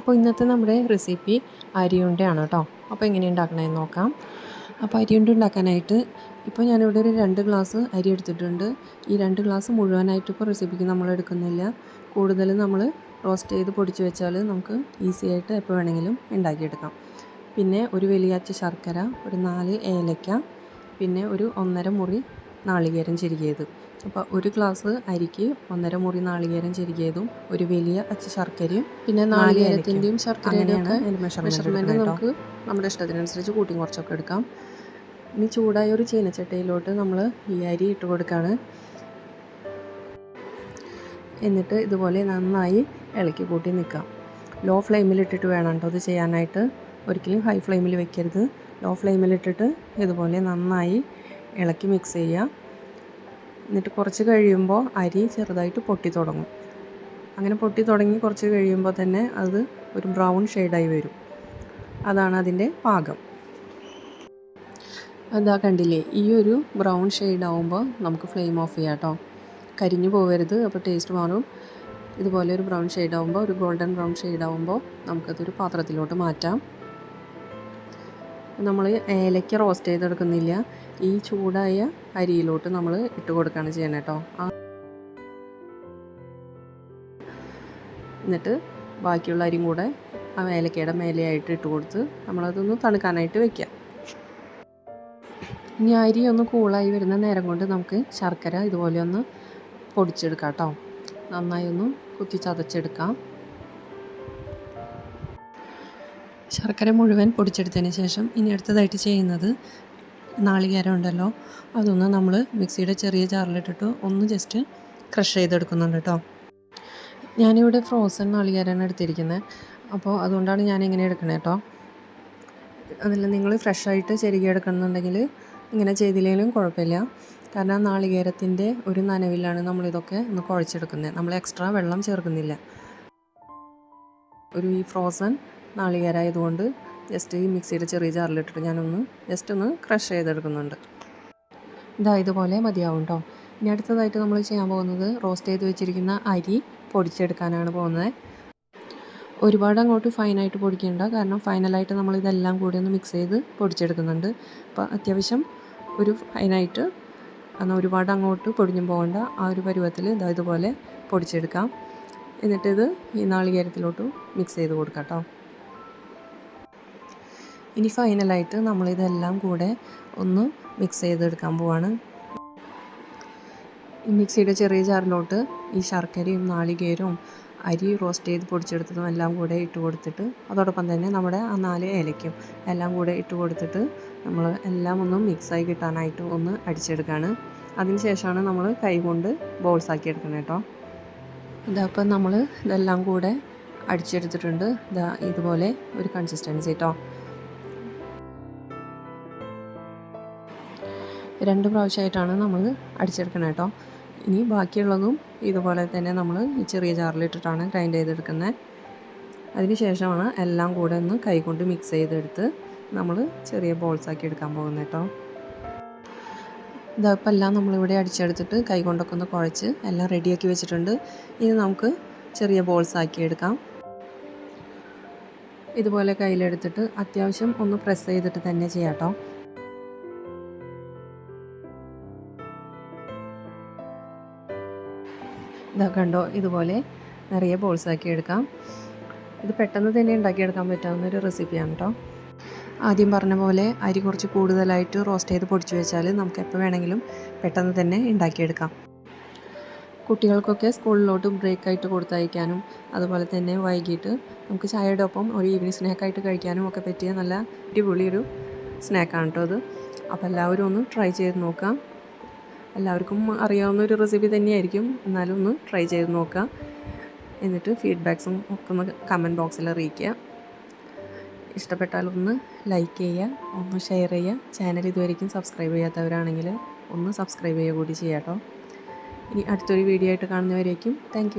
അപ്പോൾ ഇന്നത്തെ നമ്മുടെ റെസിപ്പി അരിയുണ്ടയാണ് കേട്ടോ. അപ്പോൾ എങ്ങനെ ഉണ്ടാക്കണമെന്ന് നോക്കാം. അപ്പോൾ അരിയുണ്ട ഉണ്ടാക്കാനായിട്ട് ഇപ്പോൾ ഞാനിവിടെ ഒരു രണ്ട് ഗ്ലാസ് അരി എടുത്തിട്ടുണ്ട്. ഈ രണ്ട് ഗ്ലാസ് മുഴുവനായിട്ട് ഇപ്പോൾ റെസിപ്പിക്ക് നമ്മൾ എടുക്കുന്നില്ല. കൂടുതൽ നമ്മൾ റോസ്റ്റ് ചെയ്ത് പൊടിച്ച് വെച്ചാൽ നമുക്ക് ഈസി ആയിട്ട് എപ്പോൾ വേണമെങ്കിലും ഉണ്ടാക്കിയെടുക്കാം. പിന്നെ ഒരു വലിയ അച്ച ശർക്കര ഒരു നാല് ഏലക്ക പിന്നെ ഒരു ഒന്നര മുറി നാളികേരം ചെരുകിയത്. അപ്പോൾ ഒരു ഗ്ലാസ് അരിക്ക് ഒന്നര മുറി നാളികേരം ചെരുകിയതും ഒരു വലിയ അച്ച ശർക്കരയും പിന്നെ നാളികേരത്തിന്റെയും ശർക്കരയുടെയും മെഷർമെന്റ് നമുക്ക് നമ്മുടെ ഇഷ്ടത്തിനനുസരിച്ച് കൂട്ടി കുറച്ചൊക്കെ എടുക്കാം. ഇനി ചൂടായ ഒരു ചീനച്ചട്ടയിലോട്ട് നമ്മൾ ഈ അരി ഇട്ട് കൊടുക്കുകയാണ്. എന്നിട്ട് ഇതുപോലെ നന്നായി ഇളക്കി കൂട്ടി നിൽക്കാം. ലോ ഫ്ലെയിമിൽ ഇട്ടിട്ട് വേണം കേട്ടോ ഇത് ചെയ്യാനായിട്ട്. ഒരിക്കലും ഹൈ ഫ്ലെയിമിൽ വെക്കരുത്. ലോ ഫ്ലെയിമിൽ ഇട്ടിട്ട് ഇതുപോലെ നന്നായി ഇളക്കി മിക്സ് ചെയ്യുക. എന്നിട്ട് കുറച്ച് കഴിയുമ്പോൾ അരി ചെറുതായിട്ട് പൊട്ടി തുടങ്ങും. അങ്ങനെ പൊട്ടി തുടങ്ങി കുറച്ച് കഴിയുമ്പോൾ തന്നെ അത് ഒരു ബ്രൗൺ ഷെയ്ഡായി വരും. അതാണ് അതിന്റെ പാകം. അതാ കണ്ടില്ലേ ഈ ഒരു ബ്രൗൺ ഷെയ്ഡ് ആവുമ്പോൾ നമുക്ക് ഫ്ലെയിം ഓഫ് ചെയ്യാം കേട്ടോ. കരിഞ്ഞു പോകരുത് അപ്പോൾ ടേസ്റ്റ് മാറും. ഇതുപോലെ ഒരു ബ്രൗൺ ഷെയ്ഡ് ആവുമ്പോൾ ഒരു ഗോൾഡൻ ബ്രൗൺ ഷെയ്ഡ് ആവുമ്പോൾ നമുക്കതൊരു പാത്രത്തിലോട്ട് മാറ്റാം. നമ്മൾ ഏലയ്ക്ക റോസ്റ്റ് ചെയ്തെടുക്കുന്നില്ല. ഈ ചൂടായ അരിയിലോട്ട് നമ്മൾ ഇട്ട് കൊടുക്കുകയാണ് ചെയ്യണം കേട്ടോ എന്നിട്ട് ബാക്കിയുള്ള അരിയും കൂടെ ആ ഏലക്കയുടെ മേലെയായിട്ട് ഇട്ട് കൊടുത്ത് നമ്മളതൊന്ന് തണുക്കാനായിട്ട് വെക്കാം ഇനി അരി ഒന്ന് കൂളായി വരുന്ന നേരം കൊണ്ട് നമുക്ക് ശർക്കര ഇതുപോലെ ഒന്ന് പൊടിച്ചെടുക്കാം കേട്ടോ നന്നായി ഒന്ന് കുത്തി ചതച്ചെടുക്കാം. ശർക്കര മുഴുവൻ പൊടിച്ചെടുത്തതിന് ശേഷം ഇനി അടുത്തതായിട്ട് ചെയ്യുന്നത് നാളികേരം ഉണ്ടല്ലോ അതൊന്ന് നമ്മൾ മിക്സിയുടെ ചെറിയ ജാറിലിട്ടിട്ട് ഒന്ന് ജസ്റ്റ് ക്രഷ് ചെയ്തെടുക്കുന്നുണ്ട് കേട്ടോ ഞാനിവിടെ ഫ്രോസൺ നാളികേരമാണ് എടുത്തിരിക്കുന്നത് അപ്പോൾ അതുകൊണ്ടാണ് ഞാൻ ഇങ്ങനെ എടുക്കുന്നത് കേട്ടോ അതിൽ നിങ്ങൾ ഫ്രഷായിട്ട് ചെരുകി എടുക്കണമെന്നുണ്ടെങ്കിൽ ഇങ്ങനെ ചെയ്തില്ലെങ്കിലും കുഴപ്പമില്ല. കാരണം നാളികേരത്തിന്റെ ഒരു നനവിലാണ് നമ്മളിതൊക്കെ ഒന്ന് കുഴച്ചെടുക്കുന്നത് നമ്മൾ എക്സ്ട്രാ വെള്ളം ചേർക്കുന്നില്ല. ഒരു ഈ ഫ്രോസൺ നാളികേരായതുകൊണ്ട് ജസ്റ്റ് ഈ മിക്സിയുടെ ചെറിയ ജാറിലിട്ടിട്ട് ഞാനൊന്ന് ജസ്റ്റ് ഒന്ന് ക്രഷ് ചെയ്തെടുക്കുന്നുണ്ട്. ഇതാ ഇതുപോലെ മതിയാവും കേട്ടോ ഇനി അടുത്തതായിട്ട് നമ്മൾ ചെയ്യാൻ പോകുന്നത് റോസ്റ്റ് ചെയ്ത് വെച്ചിരിക്കുന്ന അരി പൊടിച്ചെടുക്കാനാണ് പോകുന്നത്. ഒരുപാട് അങ്ങോട്ട് ഫൈനായിട്ട് പൊടിക്കേണ്ട കാരണം ഫൈനലായിട്ട് നമ്മൾ ഇതെല്ലാം കൂടി ഒന്ന് മിക്സ് ചെയ്ത് പൊടിച്ചെടുക്കുന്നുണ്ട്. അപ്പോൾ അത്യാവശ്യം ഒരു ഫൈനായിട്ട് എന്നാൽ ഒരുപാട് അങ്ങോട്ട് പൊടിഞ്ഞു പോകേണ്ട ആ ഒരു പരുവത്തിൽ ഇതാ ഇതുപോലെ പൊടിച്ചെടുക്കാം. എന്നിട്ടിത് ഈ നാളികേരത്തിലോട്ട് മിക്സ് ചെയ്ത് കൊടുക്കാം കേട്ടോ ഇനി ഫൈനലായിട്ട് നമ്മളിതെല്ലാം കൂടെ ഒന്ന് മിക്സ് ചെയ്തെടുക്കാൻ പോവാണ്. മിക്സിയുടെ ചെറിയ ജാറിലോട്ട് ഈ ശർക്കരയും നാളികേരവും അരി റോസ്റ്റ് ചെയ്ത് പൊടിച്ചെടുത്തതും എല്ലാം കൂടെ ഇട്ട് കൊടുത്തിട്ട് അതോടൊപ്പം തന്നെ നമ്മുടെ ആ നാല് ഏലയ്ക്കും എല്ലാം കൂടെ ഇട്ട് കൊടുത്തിട്ട് നമ്മൾ എല്ലാം ഒന്ന് മിക്സായി കിട്ടാനായിട്ട് ഒന്ന് അടിച്ചെടുക്കുകയാണ് അതിന് ശേഷമാണ് നമ്മൾ കൈ കൊണ്ട് ബോൾസ് ആക്കി എടുക്കുന്നത് കേട്ടോ. ഇതപ്പം നമ്മൾ ഇതെല്ലാം കൂടെ അടിച്ചെടുത്തിട്ടുണ്ട്. ഇതാ ഇതുപോലെ ഒരു കൺസിസ്റ്റൻസി കേട്ടോ രണ്ട് പ്രാവശ്യമായിട്ടാണ് നമ്മൾ അടിച്ചെടുക്കണത് കേട്ടോ. ഇനി ബാക്കിയുള്ളതും ഇതുപോലെ തന്നെ നമ്മൾ ഈ ചെറിയ ജാറിലിട്ടിട്ടാണ് ഗ്രൈൻഡ് ചെയ്തെടുക്കുന്നത് അതിന് ശേഷമാണ് എല്ലാം കൂടെ ഒന്ന് കൈകൊണ്ട് മിക്സ് ചെയ്തെടുത്ത് നമ്മൾ ചെറിയ ബോൾസ് ആക്കി എടുക്കാൻ പോകുന്നത് കേട്ടോ. ഇതപ്പോൾ എല്ലാം നമ്മളിവിടെ അടിച്ചെടുത്തിട്ട് കൈ കൊണ്ടൊക്കെ ഒന്ന് കുഴച്ച് എല്ലാം റെഡിയാക്കി വെച്ചിട്ടുണ്ട്. ഇനി നമുക്ക് ചെറിയ ബോൾസ് ആക്കി എടുക്കാം. ഇതുപോലെ കയ്യിലെടുത്തിട്ട് അത്യാവശ്യം ഒന്ന് പ്രസ് ചെയ്തിട്ട് തന്നെ ചെയ്യാം കേട്ടോ. ഇതാ കണ്ടോ ഇതുപോലെ നിറയെ ബോൾസ് ആക്കി എടുക്കാം. ഇത് പെട്ടെന്ന് തന്നെ ഉണ്ടാക്കിയെടുക്കാൻ പറ്റാവുന്ന ഒരു റെസിപ്പിയാണ് കേട്ടോ ആദ്യം പറഞ്ഞ പോലെ അരി കുറച്ച് കൂടുതലായിട്ട് റോസ്റ്റ് ചെയ്ത് പൊടിച്ചു വെച്ചാൽ നമുക്ക് എപ്പോൾ വേണമെങ്കിലും പെട്ടെന്ന് തന്നെ ഉണ്ടാക്കിയെടുക്കാം. കുട്ടികൾക്കൊക്കെ സ്കൂളിലോട്ട് ബ്രേക്ക് ആയിട്ട് കൊടുത്തയക്കാനും അതുപോലെ തന്നെ വൈകിട്ട് നമുക്ക് ചായയുടെ ഒപ്പം ഒരു ഈവനിങ് സ്നാക്കായിട്ട് കഴിക്കാനും ഒക്കെ പറ്റിയ നല്ല അടിപൊളിയൊരു സ്നാക്കാണ് കേട്ടോ അത് അപ്പോൾ എല്ലാവരും ഒന്ന് ട്രൈ ചെയ്ത് നോക്കാം. എല്ലാവർക്കും അറിയാവുന്ന ഒരു റെസിപ്പി തന്നെയായിരിക്കും. എന്നാലും ഒന്ന് ട്രൈ ചെയ്ത് നോക്കുക. എന്നിട്ട് ഫീഡ്ബാക്സും ഒക്കെ ഒന്ന് കമന്റ് ബോക്സിൽ അറിയിക്കുക. ഇഷ്ടപ്പെട്ടാലൊന്ന് ലൈക്ക് ചെയ്യുക ഒന്ന് ഷെയർ ചെയ്യുക. ചാനൽ ഇതുവരെയും സബ്സ്ക്രൈബ് ചെയ്യാത്തവരാണെങ്കിൽ ഒന്ന് സബ്സ്ക്രൈബ് ചെയ്യുക കൂടി ചെയ്യാം കേട്ടോ. ഇനി അടുത്തൊരു വീഡിയോ ആയിട്ട് കാണുന്നവരേക്കും താങ്ക്